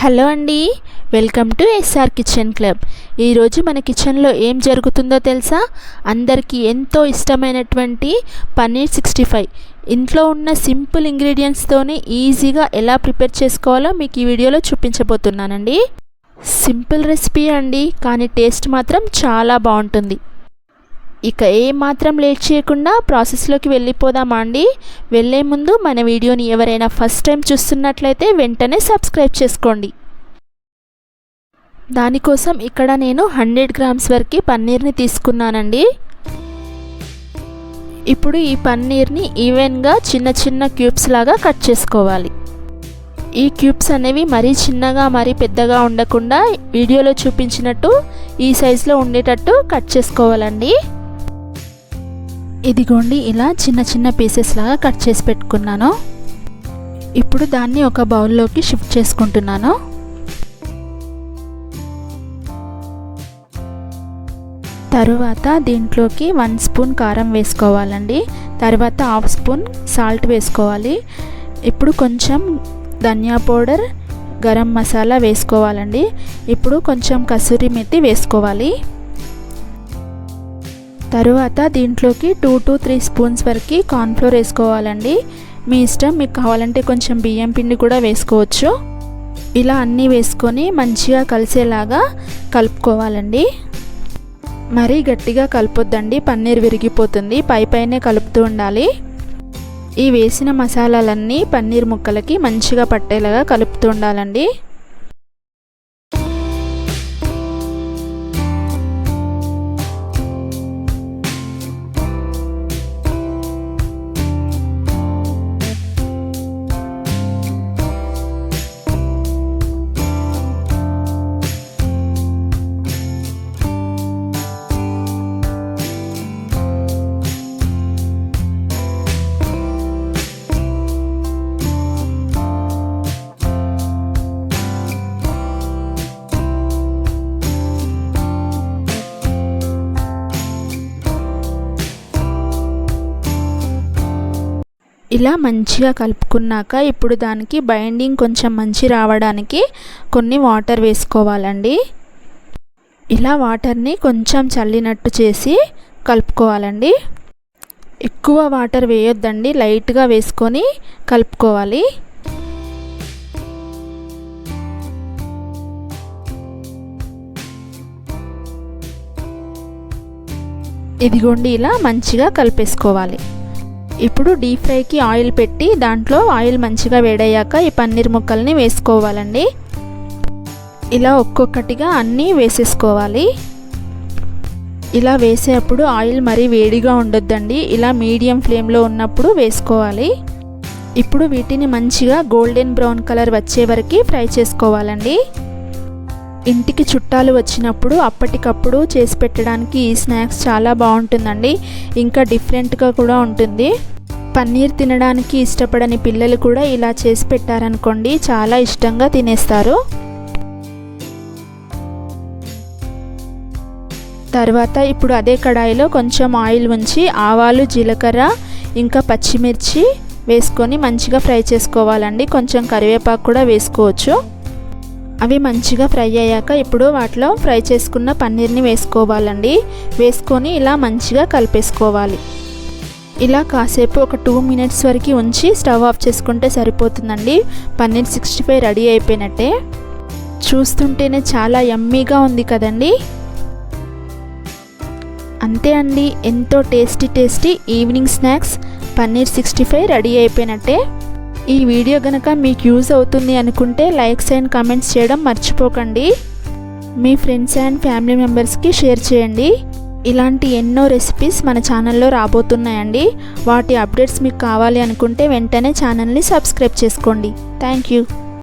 Hello అండి. Welcome to SR kitchen club. ఈరోజు మన కిచెన్లో ఏం జరుగుతుందో తెలుసా? అందరికీ ఎంతో ఇష్టమైనటువంటి పన్నీర్ సిక్స్టీ ఫైవ్. ఇంట్లో ఉన్న సింపుల్ ఇంగ్రీడియంట్స్తోనే ఈజీగా ఎలా ప్రిపేర్ చేసుకోవాలో మీకు ఈ వీడియోలో చూపించబోతున్నానండి. సింపుల్ రెసిపీ అండి కానీ టేస్ట్ మాత్రం చాలా బాగుంటుంది. ఇక ఏ మాత్రం లేట్ చేయకుండా ప్రాసెస్లోకి వెళ్ళిపోదామా అండి వెళ్ళే ముందు మన వీడియోని ఎవరైనా ఫస్ట్ టైం చూస్తున్నట్లయితే వెంటనే సబ్స్క్రైబ్ చేసుకోండి. దానికోసం ఇక్కడ నేను హండ్రెడ్ గ్రామ్స్ వరకు పన్నీర్ని తీసుకున్నానండి. ఇప్పుడు ఈ పన్నీర్ని ఈవెన్గా చిన్న చిన్న క్యూబ్స్ లాగా కట్ చేసుకోవాలి. ఈ క్యూబ్స్ అనేవి మరీ చిన్నగా మరీ పెద్దగా ఉండకుండా వీడియోలో చూపించినట్టు ఈ సైజులో ఉండేటట్టు కట్ చేసుకోవాలండి. ఇదిగోండి ఇలా చిన్న చిన్న పీసెస్ లాగా కట్ చేసి పెట్టుకున్నాను. ఇప్పుడు దాన్ని ఒక బౌల్లోకి షిఫ్ట్ చేసుకుంటున్నాను. తరువాత దీంట్లోకి వన్ స్పూన్ కారం వేసుకోవాలండి. తర్వాత హాఫ్ స్పూన్ సాల్ట్ వేసుకోవాలి. ఇప్పుడు కొంచెం ధనియా పౌడర్ గరం మసాలా వేసుకోవాలండి. ఇప్పుడు కొంచెం కసూరి మెత్తి వేసుకోవాలి. తరువాత దీంట్లోకి టూ టు త్రీ స్పూన్స్ వరకు కార్న్ఫ్లోర్ వేసుకోవాలండి. మీ ఇష్టం మీకు కావాలంటే కొంచెం బియ్యం పిండి కూడా వేసుకోవచ్చు. ఇలా అన్నీ వేసుకొని మంచిగా కలిసేలాగా కలుపుకోవాలండి. మరీ గట్టిగా కలపొద్దండి పన్నీర్ విరిగిపోతుంది పై పైనే కలుపుతూ ఉండాలి. ఈ వేసిన మసాలాలన్నీ పన్నీర్ ముక్కలకి మంచిగా పట్టేలాగా కలుపుతూ ఉండాలండి. ఇలా మంచిగా కలుపుకున్నాక ఇప్పుడు దానికి బైండింగ్ కొంచెం మంచి రావడానికి కొన్ని వాటర్ వేసుకోవాలండి. ఇలా వాటర్ని కొంచెం చల్లినట్టు చేసి కలుపుకోవాలండి. ఎక్కువ వాటర్ వేయొద్దండి లైట్గా వేసుకొని కలుపుకోవాలి. ఇదిగోండి ఇలా మంచిగా కలిపేసుకోవాలి. ఇప్పుడు డీప్ ఫ్రైకి ఆయిల్ పెట్టి దాంట్లో ఆయిల్ మంచిగా వేడయ్యాక ఈ పన్నీర్ ముక్కల్ని వేసుకోవాలండి. ఇలా ఒక్కొక్కటిగా అన్నీ వేసేసుకోవాలి. ఇలా వేసేటప్పుడు ఆయిల్ మరీ వేడిగా ఉండొద్దండి. ఇలా మీడియం ఫ్లేమ్లో ఉన్నప్పుడు వేసుకోవాలి. ఇప్పుడు వీటిని మంచిగా గోల్డెన్ బ్రౌన్ కలర్ వచ్చే వరకు ఫ్రై చేసుకోవాలండి. ఇంటికి చుట్టాలు వచ్చినప్పుడు అప్పటికప్పుడు చేసి పెట్టడానికి ఈ స్నాక్స్ చాలా బాగుంటుందండి. ఇంకా డిఫరెంట్గా కూడా ఉంటుంది. పన్నీర్ తినడానికి ఇష్టపడని పిల్లలు కూడా ఇలా చేసి పెట్టారనుకోండి చాలా ఇష్టంగా తినేస్తారు. తర్వాత ఇప్పుడు అదే కడాయిలో కొంచెం ఆయిల్ ఉంచి ఆవాలు జీలకర్ర ఇంకా పచ్చిమిర్చి వేసుకొని మంచిగా ఫ్రై చేసుకోవాలండి. కొంచెం కరివేపాకు కూడా వేసుకోవచ్చు. అవి మంచిగా ఫ్రై అయ్యాక ఇప్పుడు వాటిలో ఫ్రై చేసుకున్న పన్నీర్ని వేసుకోవాలండి. వేసుకొని ఇలా మంచిగా కలిపేసుకోవాలి. ఇలా కాసేపు ఒక టూ మినిట్స్ వరకు ఉంచి స్టవ్ ఆఫ్ చేసుకుంటే సరిపోతుందండి. పన్నీర్ సిక్స్టీ ఫైవ్ రెడీ అయిపోయినట్టే. చూస్తుంటేనే చాలా యమ్మీగా ఉంది కదండి. అంతే అండి. ఎంతో tasty tasty evening snacks. Paneer sixty five ready అయిపోయినట్టే. ఈ వీడియో కనుక మీకు యూజ్ అవుతుంది అనుకుంటే లైక్స్ అండ్ కమెంట్స్ చేయడం మర్చిపోకండి. మీ ఫ్రెండ్స్ అండ్ ఫ్యామిలీ మెంబర్స్కి షేర్ చేయండి. ఇలాంటి ఎన్నో రెసిపీస్ మన ఛానల్లో రాబోతున్నాయండి. వాటి అప్డేట్స్ మీకు కావాలి అనుకుంటే వెంటనే ఛానల్ని సబ్స్క్రైబ్ చేసుకోండి. Thank you.